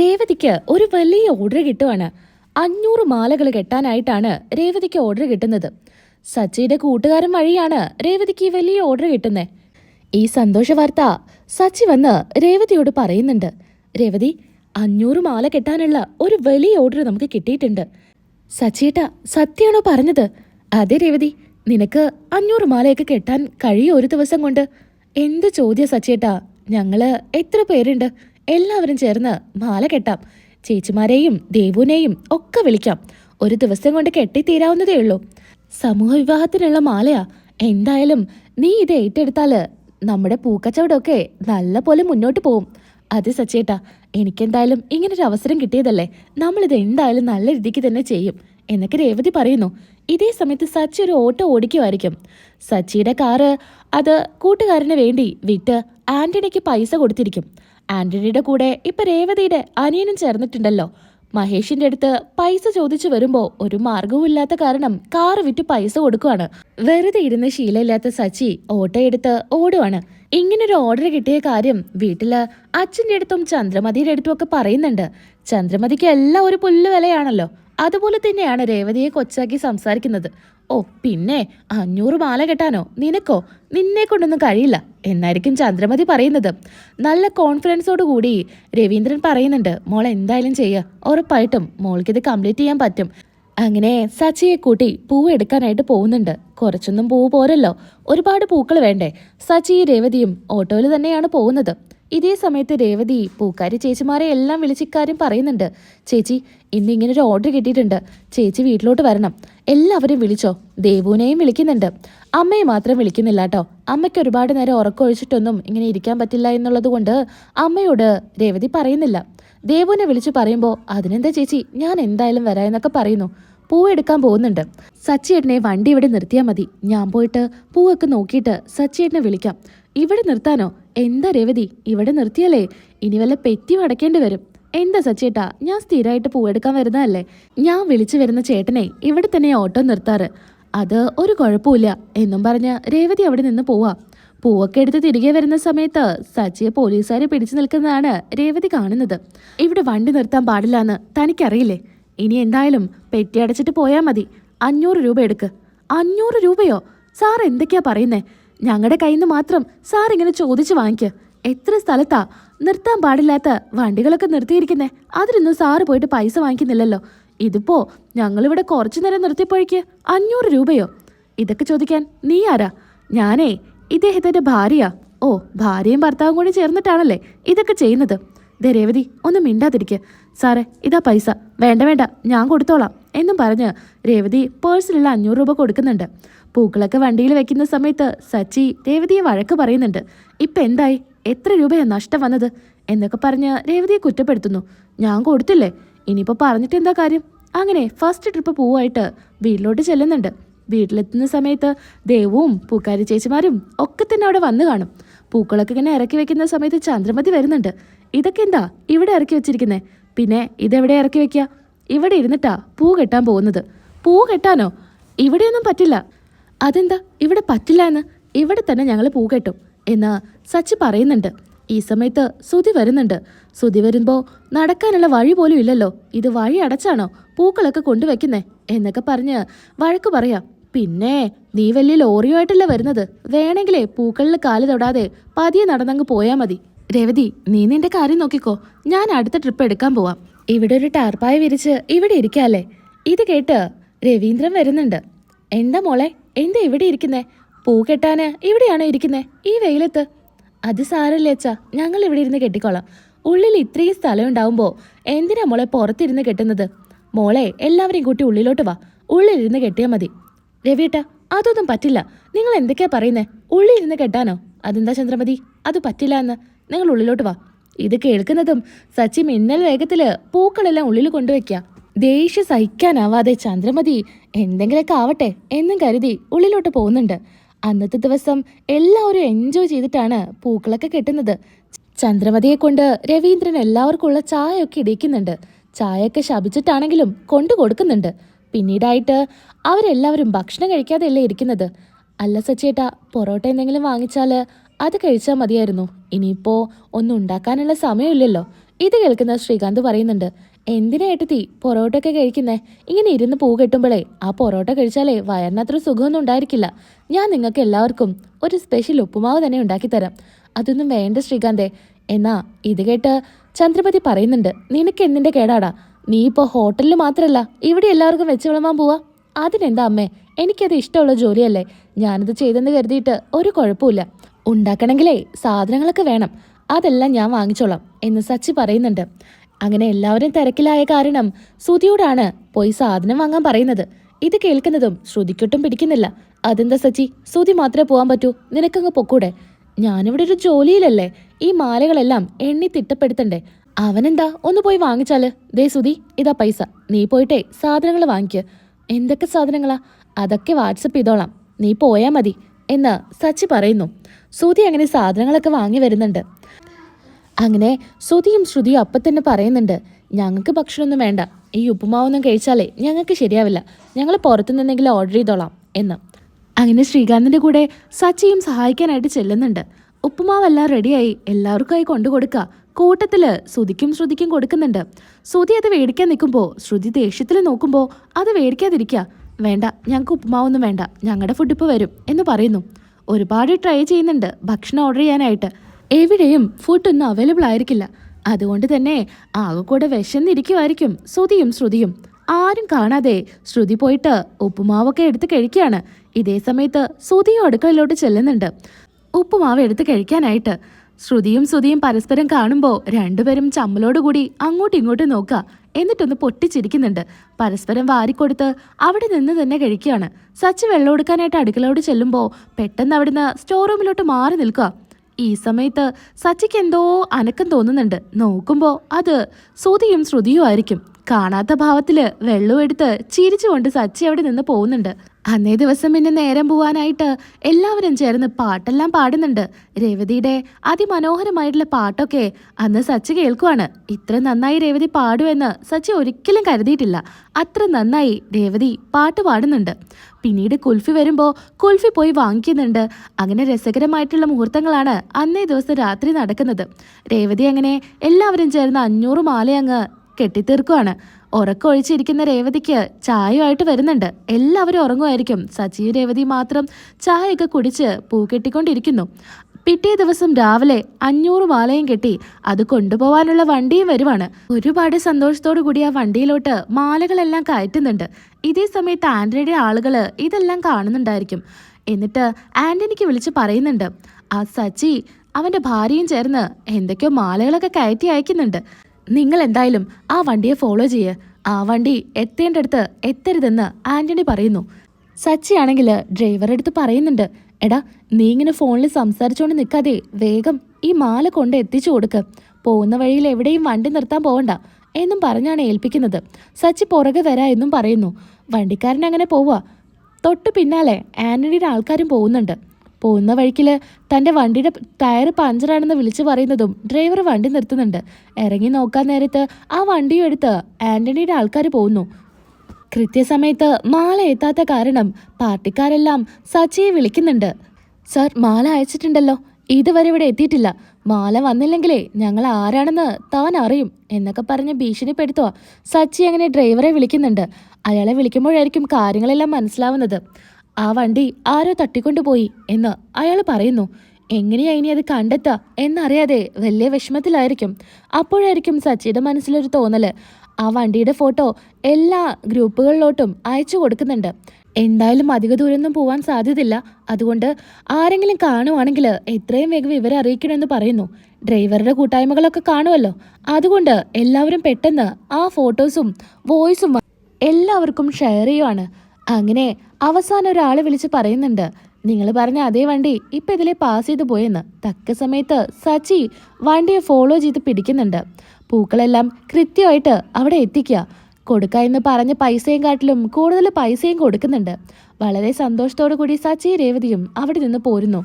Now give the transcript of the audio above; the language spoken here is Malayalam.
രേവതിക്ക് ഒരു വലിയ ഓർഡർ കിട്ടുവാണ്. അഞ്ഞൂറ് മാലകൾ കെട്ടാനായിട്ടാണ് രേവതിക്ക് ഓർഡർ കിട്ടുന്നത്. സച്ചിയുടെ കൂട്ടുകാരൻ വഴിയാണ് രേവതിക്ക് ഈ വലിയ ഓർഡർ കിട്ടുന്നത് ഈ സന്തോഷ വാർത്ത സച്ചി വന്ന് രേവതിയോട് പറയുന്നുണ്ട്. രേവതി അഞ്ഞൂറ് മാല കെട്ടാനുള്ള ഒരു വലിയ ഓർഡർ നമുക്ക് കിട്ടിയിട്ടുണ്ട്. സച്ചിയേട്ട സത്യാണോ പറഞ്ഞത്? അതെ രേവതി നിനക്ക് അഞ്ഞൂറ് മാലയൊക്കെ കെട്ടാൻ കഴിയും ഒരു ദിവസം കൊണ്ട്? എന്ത് ചോദ്യ സച്ചിയേട്ടാ? ഞങ്ങൾ എത്ര പേരുണ്ട്? എല്ലാവരും ചേർന്ന് മാല കെട്ടാം. ചേച്ചിമാരെയും ദേവുനെയും ഒക്കെ വിളിക്കാം. ഒരു ദിവസം കൊണ്ട് കെട്ടിത്തീരാവുന്നതേ ഉള്ളൂ. സമൂഹ വിവാഹത്തിനുള്ള മാലയാ. എന്തായാലും നീ ഇത് ഏറ്റെടുത്താൽ നമ്മുടെ പൂക്കച്ചവടമൊക്കെ നല്ല പോലെ മുന്നോട്ട് പോവും. അത് സച്ചേട്ടാ എനിക്കെന്തായാലും ഇങ്ങനൊരു അവസരം കിട്ടിയതല്ലേ? നമ്മളിത് എന്തായാലും നല്ല രീതിക്ക് തന്നെ ചെയ്യും. എന്നൊക്കെ രേവതി പറയുന്നു. ഇതേ സമയത്ത് സച്ചി ഒരു ഓട്ടോ ഓടിക്കുമായിരിക്കും. സച്ചിയുടെ കാറ് അത് കൂട്ടുകാരന് വേണ്ടി വിറ്റ് ആന്റണിക്ക് പൈസ കൊടുത്തിരിക്കും. ആന്റണിയുടെ കൂടെ ഇപ്പൊ രേവതിയുടെ അനിയനും ചേർന്നിട്ടുണ്ടല്ലോ. മഹേഷിന്റെ അടുത്ത് പൈസ ചോദിച്ചു വരുമ്പോ ഒരു മാർഗവും ഇല്ലാത്ത കാരണം കാർ വിറ്റ് പൈസ കൊടുക്കുവാണ്. വെറുതെ ഇരുന്ന് ശീലമില്ലാത്ത സച്ചി ഓട്ടോ എടുത്ത് ഓടുവാണ്. ഇങ്ങനൊരു ഓർഡർ കിട്ടിയ കാര്യം വീട്ടിൽ അച്ഛന്റെ അടുത്തും ചന്ദ്രമതിയുടെ അടുത്തും ഒക്കെ പറയുന്നുണ്ട്. ചന്ദ്രമതിക്ക് എല്ലാം ഒരു പുല്ല് വിലയാണല്ലോ. അതുപോലെ തന്നെയാണ് രേവതിയെ കൊച്ചാക്കി സംസാരിക്കുന്നത്. ഓ പിന്നെ അഞ്ഞൂറ് മാല കെട്ടാനോ? നിനക്കോ? നിന്നെ കൊണ്ടൊന്നും കഴിയില്ല എന്നായിരിക്കും ചന്ദ്രമതി പറയുന്നത്. നല്ല കോൺഫിഡൻസോട് കൂടി രവീന്ദ്രൻ പറയുന്നുണ്ട് മോൾ എന്തായാലും ചെയ്യുക ഉറപ്പായിട്ടും മോൾക്കിത് കംപ്ലീറ്റ് ചെയ്യാൻ പറ്റും. അങ്ങനെ സച്ചിയെ കൂട്ടി പൂവ് എടുക്കാനായിട്ട് പോകുന്നുണ്ട്. കുറച്ചൊന്നും പൂവ് പോരല്ലോ. ഒരുപാട് പൂക്കൾ വേണ്ടേ? സച്ചി രേവതിയും ഓട്ടോയിൽ തന്നെയാണ് പോകുന്നത്. ഇതേ സമയത്ത് രേവതി പൂക്കാരി ചേച്ചിമാരെ എല്ലാം വിളിച്ചിക്കാരും പറയുന്നുണ്ട്. ചേച്ചി ഇന്ന് ഇങ്ങനെ ഒരു ഓർഡർ കിട്ടിയിട്ടുണ്ട്. ചേച്ചി വീട്ടിലോട്ട് വരണം. എല്ലാവരും വിളിച്ചോ? ദേവുവിനെയും വിളിക്കുന്നുണ്ട്. അമ്മയെ മാത്രം വിളിക്കുന്നില്ല കേട്ടോ അമ്മയ്ക്ക് ഒരുപാട് നേരം ഉറക്കമൊഴിച്ചിട്ടൊന്നും ഇങ്ങനെ ഇരിക്കാൻ പറ്റില്ല എന്നുള്ളത് കൊണ്ട് അമ്മയോട് രേവതി പറയുന്നില്ല. ദേവുവിനെ വിളിച്ചു പറയുമ്പോൾ അതിനെന്താ ചേച്ചി? ഞാൻ എന്തായാലും വരാം എന്നൊക്കെ പറയുന്നു. പൂവെടുക്കാൻ പോകുന്നുണ്ട്. സച്ചിയേട്ടനെ വണ്ടി ഇവിടെ നിർത്തിയാൽ മതി. ഞാൻ പോയിട്ട് പൂവൊക്കെ നോക്കിയിട്ട് സച്ചിയേട്ടനെ വിളിക്കാം. ഇവിടെ നിർത്താനോ? എന്താ രേവതി? ഇവിടെ നിർത്തിയല്ലേ? ഇനി വല്ല പെറ്റി അടയ്ക്കേണ്ടി വരും. എന്താ സച്ചേട്ടാ? ഞാൻ സ്ഥിരമായിട്ട് പൂവെടുക്കാൻ വരുന്നതല്ലേ? ഞാൻ വിളിച്ചു വരുന്ന ചേട്ടനെ ഇവിടെ തന്നെ ഓട്ടോ നിർത്താറ്. അത് ഒരു കുഴപ്പമില്ല. എന്നും പറഞ്ഞ് രേവതി അവിടെ നിന്ന് പോവാ. പൂവൊക്കെ എടുത്ത് തിരികെ വരുന്ന സമയത്ത് സച്ചിയെ പോലീസുകാരെ പിടിച്ചു നിൽക്കുന്നതാണ് രേവതി കാണുന്നത്. ഇവിടെ വണ്ടി നിർത്താൻ പാടില്ല പാടില്ലാന്ന് തനിക്കറിയില്ലേ? ഇനി എന്തായാലും പെറ്റി അടച്ചിട്ട് പോയാൽ മതി. അഞ്ഞൂറ് രൂപ എടുക്ക്. അഞ്ഞൂറ് രൂപയോ? സാർ എന്തൊക്കെയാ പറയുന്നേ? ഞങ്ങളുടെ കയ്യിൽ നിന്ന് മാത്രം സാർ ഇങ്ങനെ ചോദിച്ചു വാങ്ങിക്ക്. എത്ര സ്ഥലത്താ? നിർത്താൻ പാടില്ലാത്ത വണ്ടികളൊക്കെ നിർത്തിയിരിക്കുന്നേ. അതിനൊന്നും സാറ് പോയിട്ട് പൈസ വാങ്ങിക്കുന്നില്ലല്ലോ. ഇതിപ്പോ ഞങ്ങളിവിടെ കുറച്ചു നേരം നിർത്തിയപ്പോഴേക്ക് അഞ്ഞൂറ് രൂപയോ? ഇതൊക്കെ ചോദിക്കാൻ നീ ആരാ? ഞാനേ ഇദ്ദേഹത്തിന്റെ ഭാര്യയാ ഓ ഭാര്യയും ഭർത്താവും കൂടി ചേർന്നിട്ടാണല്ലേ ഇതൊക്കെ ചെയ്യുന്നത്? ദേ രേവതി ഒന്ന് മിണ്ടാതിരിക്കുക സാറേ ഇതാ പൈസ. വേണ്ട വേണ്ട ഞാൻ കൊടുത്തോളാം എന്നും പറഞ്ഞ് രേവതി പേഴ്സിലുള്ള അഞ്ഞൂറ് രൂപ കൊടുക്കുന്നുണ്ട്. പൂക്കളൊക്കെ വണ്ടിയിൽ വെക്കുന്ന സമയത്ത് സച്ചി രേവതിയെ വഴക്ക് പറയുന്നുണ്ട്. ഇപ്പം എന്തായി? എത്ര രൂപയാ നഷ്ടം വന്നത്? എന്നൊക്കെ പറഞ്ഞ് രേവതിയെ കുറ്റപ്പെടുത്തുന്നു. ഞാൻ കൊടുത്തില്ലേ? ഇനിയിപ്പോൾ പറഞ്ഞിട്ട് എന്താ കാര്യം? അങ്ങനെ ഫസ്റ്റ് ട്രിപ്പ് പൂവായിട്ട് വീട്ടിലോട്ട് ചെല്ലുന്നുണ്ട്. വീട്ടിലെത്തുന്ന സമയത്ത് ദേവവും പൂക്കാരി ചേച്ചിമാരും ഒക്കെ തന്നെ അവിടെ വന്നു കാണും. പൂക്കളൊക്കെ ഇങ്ങനെ ഇറക്കി വെക്കുന്ന സമയത്ത് ചന്ദ്രമതി വരുന്നുണ്ട്. ഇതൊക്കെ എന്താ? ഇവിടെ ഇറക്കി വെച്ചിരിക്കുന്നേ. പിന്നെ ഇതെവിടെ ഇറക്കി വെക്കുക ഇവിടെ ഇരുന്നിട്ടാ പൂ കെട്ടാൻ പോകുന്നത്. പൂ കെട്ടാനോ? ഇവിടെയൊന്നും പറ്റില്ല. അതെന്താ? ഇവിടെ പറ്റില്ല എന്ന് ഇവിടെ തന്നെ ഞങ്ങൾ പൂകെട്ടും എന്ന് സച്ചി പറയുന്നുണ്ട്. ഈ സമയത്ത് സുതി വരുന്നുണ്ട്. സുതി വരുമ്പോ നടക്കാനുള്ള വഴി പോലും ഇല്ലല്ലോ. ഇത് വഴി അടച്ചാണോ പൂക്കളൊക്കെ കൊണ്ടുവയ്ക്കുന്നേ എന്നൊക്കെ പറഞ്ഞ് വഴക്ക് പറയാം. പിന്നെ നീ വലിയ ലോറിയുമായിട്ടല്ല വരുന്നത്. വേണമെങ്കിലേ പൂക്കളിൽ കാൽ തൊടാതെ പതിയെ നടന്നങ്ങ് പോയാൽ മതി. രവതി നീ നിന്റെ കാര്യം നോക്കിക്കോ. ഞാൻ അടുത്ത ട്രിപ്പ് എടുക്കാൻ പോവാം. ഇവിടെ ഒരു ടാർപ്പായ വിരിച്ച് ഇവിടെ ഇരിക്കാല്ലേ ഇത് കേട്ട് രവീന്ദ്രൻ വരുന്നുണ്ട്. എന്താ മോളെ? എന്താ ഇവിടെ ഇരിക്കുന്നേ? പൂ കെട്ടാന് ഇവിടെയാണോ ഇരിക്കുന്നേ? ഈ വെയിലത്ത്. അത് സാരല്ലേ അച്ഛാ ഞങ്ങൾ ഇവിടെ ഇരുന്ന് കെട്ടിക്കോളാം. ഉള്ളിൽ ഇത്രയും സ്ഥലം ഉണ്ടാവുമ്പോൾ എന്തിനാ മോളെ പുറത്തിരുന്ന് കെട്ടുന്നത്? മോളെ എല്ലാവരെയും കൂട്ടി ഉള്ളിലോട്ട് വാ. ഉള്ളിലിരുന്ന് കെട്ടിയാൽ മതി. രവിയേട്ട അതൊന്നും പറ്റില്ല. നിങ്ങൾ എന്തൊക്കെയാ പറയുന്നേ? ഉള്ളിലിരുന്ന് കെട്ടാനോ? അതെന്താ ചന്ദ്രമതി? അത് പറ്റില്ല എന്ന്. നിങ്ങൾ ഉള്ളിലോട്ട് വാ. ഇത് കേൾക്കുന്നതും സച്ചി മിന്നൽ വേഗത്തിൽ പൂക്കളെല്ലാം ഉള്ളിൽ കൊണ്ടുവയ്ക്ക. ദേഷ്യം സഹിക്കാനാവാതെ ചന്ദ്രമതി എന്തെങ്കിലുമൊക്കെ ആവട്ടെ എന്നും കരുതി ഉള്ളിലോട്ട് പോകുന്നുണ്ട്. അന്നത്തെ ദിവസം എല്ലാവരും എൻജോയ് ചെയ്തിട്ടാണ് പൂക്കളൊക്കെ കെട്ടുന്നത്. ചന്ദ്രമതിയെ കൊണ്ട് രവീന്ദ്രൻ എല്ലാവർക്കുള്ള ചായയൊക്കെ ഇടിക്കുന്നുണ്ട് ചായയൊക്കെ ശപിച്ചിട്ടാണെങ്കിലും കൊണ്ടു കൊടുക്കുന്നുണ്ട്. പിന്നീടായിട്ട് അവരെല്ലാവരും ഭക്ഷണം കഴിക്കാതെയല്ലേ ഇരിക്കുന്നത്. അല്ല സച്ചേട്ടാ പൊറോട്ട എന്തെങ്കിലും വാങ്ങിച്ചാൽ അത് കഴിച്ചാൽ മതിയായിരുന്നു. ഇനിയിപ്പോൾ ഒന്നും ഉണ്ടാക്കാനുള്ള സമയമില്ലല്ലോ. ഇത് കേൾക്കുന്ന ശ്രീകാന്ത് പറയുന്നുണ്ട്. എന്തിനാ ഏട്ടത്തി പൊറോട്ട ഒക്കെ കഴിക്കുന്നേ? ഇങ്ങനെ ഇരുന്ന് പൂ കെട്ടുമ്പോഴേ ആ പൊറോട്ട കഴിച്ചാലേ വയറിനത്ര സുഖമൊന്നും ഉണ്ടായിരിക്കില്ല. ഞാൻ നിങ്ങൾക്ക് എല്ലാവർക്കും ഒരു സ്പെഷ്യൽ ഉപ്പുമാവ് തന്നെ ഉണ്ടാക്കി തരാം അതൊന്നും വേണ്ട ശ്രീകാന്തേ. എന്നാ ഇത് കേട്ട് ചന്ദ്രപതി പറയുന്നുണ്ട് നിനക്ക് എന്തിന്റെ കേടാടാ? നീ ഇപ്പോൾ ഹോട്ടലിൽ മാത്രമല്ല ഇവിടെ എല്ലാവർക്കും വെച്ച് വിളമ്പാൻ പോവാ. അതിനെന്താ അമ്മേ എനിക്കത് ഇഷ്ടമുള്ള ജോലിയല്ലേ? ഞാനത് ചെയ്തെന്ന് കരുതിയിട്ട് ഒരു കുഴപ്പമില്ല ഉണ്ടാക്കണമെങ്കിലേ സാധനങ്ങളൊക്കെ വേണം. അതെല്ലാം ഞാൻ വാങ്ങിച്ചോളാം എന്ന് സച്ചി പറയുന്നുണ്ട്. അങ്ങനെ എല്ലാവരും തിരക്കിലായ കാരണം ശ്രുതിയോടാണ് പോയി സാധനം വാങ്ങാൻ പറയുന്നത്. ഇത് കേൾക്കുന്നതും ശ്രുതിക്കൊട്ടും പിടിക്കുന്നില്ല. അതെന്താ സച്ചി? ശ്രുതി മാത്രമേ പോകാൻ പറ്റൂ. നിനക്കങ്ങ് പൊക്കൂടെ? ഞാനിവിടെ ഒരു ജോലിയിലല്ലേ? ഈ മാലകളെല്ലാം എണ്ണി തിട്ടപ്പെടുത്തണ്ടേ? അവനെന്താ? ഒന്ന് പോയി വാങ്ങിച്ചാൽ. ദേ സുധി ഇതാ പൈസ. നീ പോയിട്ടേ സാധനങ്ങൾ വാങ്ങിക്ക്. എന്തൊക്കെ സാധനങ്ങളാ? അതൊക്കെ വാട്സപ്പ് ചെയ്തോളാം. നീ പോയാ മതി. എന്ന് സച്ചി പറയുന്നു. സുധി അങ്ങനെ സാധനങ്ങളൊക്കെ വാങ്ങി വരുന്നുണ്ട്. അങ്ങനെ ശ്രുതിയും ശ്രുതിയും അപ്പം തന്നെ പറയുന്നുണ്ട് ഞങ്ങൾക്ക് ഭക്ഷണമൊന്നും വേണ്ട. ഈ ഉപ്പുമാവൊന്നും കഴിച്ചാലേ ഞങ്ങൾക്ക് ശരിയാവില്ല. ഞങ്ങൾ പുറത്തു നിന്നെങ്കിലും ഓർഡർ ചെയ്തോളാം എന്ന്. അങ്ങനെ ശ്രീകാന്തിന്റെ കൂടെ സച്ചിയും സഹായിക്കാനായിട്ട് ചെല്ലുന്നുണ്ട്. ഉപ്പുമാവെല്ലാം റെഡിയായി എല്ലാവർക്കായി കൊണ്ടു കൊടുക്കുക കൂട്ടത്തിൽ ശ്രുതിക്കും ശ്രുതിക്കും കൊടുക്കുന്നുണ്ട്. ശ്രുതി അത് മേടിക്കാൻ നിൽക്കുമ്പോൾ ശ്രുതി ദേഷ്യത്തിൽ നോക്കുമ്പോൾ അത് മേടിക്കാതിരിക്കുക വേണ്ട ഞങ്ങൾക്ക് ഉപ്പുമാവൊന്നും വേണ്ട. ഞങ്ങളുടെ ഫുഡ് ഇപ്പോൾ വരും എന്ന് പറയുന്നു. ഒരുപാട് ട്രൈ ചെയ്യുന്നുണ്ട് ഭക്ഷണം ഓർഡർ ചെയ്യാനായിട്ട്. എവിടെയും ഫുഡൊന്നും അവൈലബിൾ ആയിരിക്കില്ല. അതുകൊണ്ട് തന്നെ ആകെ കൂടെ വിശന്നിരിക്കുമായിരിക്കും ശ്രുതിയും ശ്രുതിയും. ആരും കാണാതെ ശ്രുതി പോയിട്ട് ഉപ്പുമാവൊക്കെ എടുത്ത് കഴിക്കുകയാണ്. ഇതേ സമയത്ത് ശ്രുതിയും അടുക്കളയിലോട്ട് ചെല്ലുന്നുണ്ട്. ഉപ്പുമാവ് എടുത്ത് കഴിക്കാനായിട്ട്. ശ്രുതിയും ശ്രുതിയും പരസ്പരം കാണുമ്പോൾ രണ്ടുപേരും ചമ്മലോടുകൂടി അങ്ങോട്ടും ഇങ്ങോട്ടും നോക്കുക. എന്നിട്ടൊന്ന് പൊട്ടിച്ചിരിക്കുന്നുണ്ട്. പരസ്പരം വാരിക്കൊടുത്ത് അവിടെ നിന്ന് തന്നെ കഴിക്കുകയാണ്. സച്ച് വെള്ളം എടുക്കാനായിട്ട് അടുക്കളയോട് ചെല്ലുമ്പോൾ പെട്ടെന്ന് അവിടുന്ന് സ്റ്റോർ റൂമിലോട്ട് മാറി നിൽക്കുക. ഈ സമയത്ത് സച്ചിക്ക് എന്തോ അനക്കം തോന്നുന്നുണ്ട്. നോക്കുമ്പോൾ അത് ശ്രുതിയും ശ്രുതിയും ആയിരിക്കും. കാണാത്ത ഭാവത്തിൽ വെള്ളം എടുത്ത് ചിരിച്ചുകൊണ്ട് സച്ചി അവിടെ നിന്ന് പോകുന്നുണ്ട്. അന്നേ ദിവസം പിന്നെ നേരം പോവാനായിട്ട് എല്ലാവരും ചേർന്ന് പാട്ടെല്ലാം പാടുന്നുണ്ട്. രേവതിയുടെ അതിമനോഹരമായിട്ടുള്ള പാട്ടൊക്കെ അന്ന് സച്ചി കേൾക്കുവാണ്. ഇത്ര നന്നായി രേവതി പാടുമെന്ന് സച്ചി ഒരിക്കലും കരുതിയിട്ടില്ല. അത്ര നന്നായി രേവതി പാട്ട് പാടുന്നുണ്ട്. പിന്നീട് കുൽഫി വരുമ്പോൾ കുൽഫി പോയി വാങ്ങിക്കുന്നുണ്ട്. അങ്ങനെ രസകരമായിട്ടുള്ള മുഹൂർത്തങ്ങളാണ് അന്നേ ദിവസം രാത്രി നടക്കുന്നത്. രേവതി അങ്ങനെ എല്ലാവരും ചേർന്ന് അഞ്ഞൂറ് മാലയങ്ങ് കെട്ടിത്തീർക്കുവാണ്. ഉറക്കമൊഴിച്ചിരിക്കുന്ന രേവതിക്ക് ചായയുമായിട്ട് വരുന്നുണ്ട്. എല്ലാവരും ഉറങ്ങുമായിരിക്കും. സച്ചി രേവതി മാത്രം ചായയൊക്കെ കുടിച്ച് പൂക്കെട്ടിക്കൊണ്ടിരിക്കുന്നു പിറ്റേ ദിവസം രാവിലെ അഞ്ഞൂറ് മാലയും കെട്ടി അത് കൊണ്ടുപോകാനുള്ള വണ്ടിയും വരുവാണ്. ഒരുപാട് സന്തോഷത്തോടു കൂടി ആ വണ്ടിയിലോട്ട് മാലകളെല്ലാം കയറ്റുന്നുണ്ട്. ഇതേ സമയത്ത് ആന്റണിയുടെ ആളുകൾ ഇതെല്ലാം കാണുന്നുണ്ടായിരിക്കും. എന്നിട്ട് ആന്റണിക്ക് വിളിച്ച് പറയുന്നുണ്ട് ആ സച്ചി അവന്റെ ഭാര്യയും ചേർന്ന് എന്തൊക്കെയോ മാലകളൊക്കെ കയറ്റി അയക്കുന്നുണ്ട്. നിങ്ങൾ എന്തായാലും ആ വണ്ടിയെ ഫോളോ ചെയ്യ്. ആ വണ്ടി എത്തേണ്ടടുത്ത് എത്തരുതെന്ന് ആന്റണി പറയുന്നു. സച്ചിയാണെങ്കിൽ ഡ്രൈവറെടുത്ത് പറയുന്നുണ്ട്. എടാ നീ ഇങ്ങനെ ഫോണിൽ സംസാരിച്ചുകൊണ്ട് നിൽക്കാതെ വേഗം ഈ മാല കൊണ്ട് എത്തിച്ചു കൊടുക്ക്. പോകുന്ന വഴിയിൽ എവിടെയും വണ്ടി നിർത്താൻ പോവണ്ട എന്നും പറഞ്ഞാണ് ഏൽപ്പിക്കുന്നത്. സച്ചി പുറകെ വരാ എന്നും പറയുന്നു. വണ്ടിക്കാരൻ അങ്ങനെ പോവുക തൊട്ട് പിന്നാലെ ആന്റണിയുടെ ആൾക്കാരും പോകുന്നുണ്ട്. പോകുന്ന വഴിക്കിൽ തന്റെ വണ്ടിയുടെ ടയർ പഞ്ചറാണെന്ന് വിളിച്ചു പറയുന്നതും ഡ്രൈവർ വണ്ടി നിർത്തുന്നുണ്ട്. ഇറങ്ങി നോക്കാൻ നേരത്ത് ആ വണ്ടിയും എടുത്ത് ആന്റണിയുടെ ആൾക്കാർ പോകുന്നു. കൃത്യസമയത്ത് മാല എത്താത്ത കാരണം പാർട്ടിക്കാരെല്ലാം സച്ചിയെ വിളിക്കുന്നുണ്ട്. സർ മാല അയച്ചിട്ടുണ്ടല്ലോ. ഇതുവരെ ഇവിടെ എത്തിയിട്ടില്ല. മാല വന്നില്ലെങ്കിലേ ഞങ്ങൾ ആരാണെന്ന് താൻ അറിയും എന്നൊക്കെ പറഞ്ഞ് ഭീഷണിപ്പെടുത്തുക സച്ചി അങ്ങനെ ഡ്രൈവറെ വിളിക്കുന്നുണ്ട്. അയാളെ വിളിക്കുമ്പോഴായിരിക്കും കാര്യങ്ങളെല്ലാം മനസ്സിലാവുന്നത്. ആ വണ്ടി ആരോ തട്ടിക്കൊണ്ടുപോയി എന്ന് അയാൾ പറയുന്നു. എങ്ങനെയാ ഇനി അത് കണ്ടെത്തുക എന്നറിയാതെ വലിയ വിഷമത്തിലായിരിക്കും. അപ്പോഴായിരിക്കും സച്ചിയുടെ മനസ്സിലൊരു തോന്നൽ. ആ വണ്ടിയുടെ ഫോട്ടോ എല്ലാ ഗ്രൂപ്പുകളിലോട്ടും അയച്ചു കൊടുക്കുന്നുണ്ട്. എന്തായാലും അധിക ദൂരമൊന്നും പോവാൻ സാധ്യതയില്ല. അതുകൊണ്ട് ആരെങ്കിലും കാണുവാണെങ്കിൽ എത്രയും വേഗം വിവരം അറിയിക്കണമെന്ന് പറയുന്നു. ഡ്രൈവറുടെ കൂട്ടായ്മകളൊക്കെ കാണുമല്ലോ അതുകൊണ്ട് എല്ലാവരും പെട്ടെന്ന് ആ ഫോട്ടോസും വോയിസും എല്ലാവർക്കും ഷെയർ ചെയ്യുവാണ്. അങ്ങനെ അവസാനം ഒരാൾ വിളിച്ച് പറയുന്നുണ്ട് നിങ്ങൾ പറഞ്ഞ അതേ വണ്ടി ഇപ്പൊ ഇതിലെ പാസ് ചെയ്ത് പോയെന്ന്. തക്ക സമയത്ത് സച്ചി വണ്ടിയെ ഫോളോ ചെയ്ത് പിടിക്കുന്നുണ്ട്. പൂക്കളെല്ലാം കൃത്യമായിട്ട് അവിടെ എത്തിക്കുക. കൊടുക്ക എന്ന് പറഞ്ഞ പൈസയും കാട്ടിലും കൂടുതൽ പൈസയും കൊടുക്കുന്നുണ്ട്. വളരെ സന്തോഷത്തോടു കൂടി സച്ചി രേവതിയും അവിടെ നിന്ന് പോരുന്നു.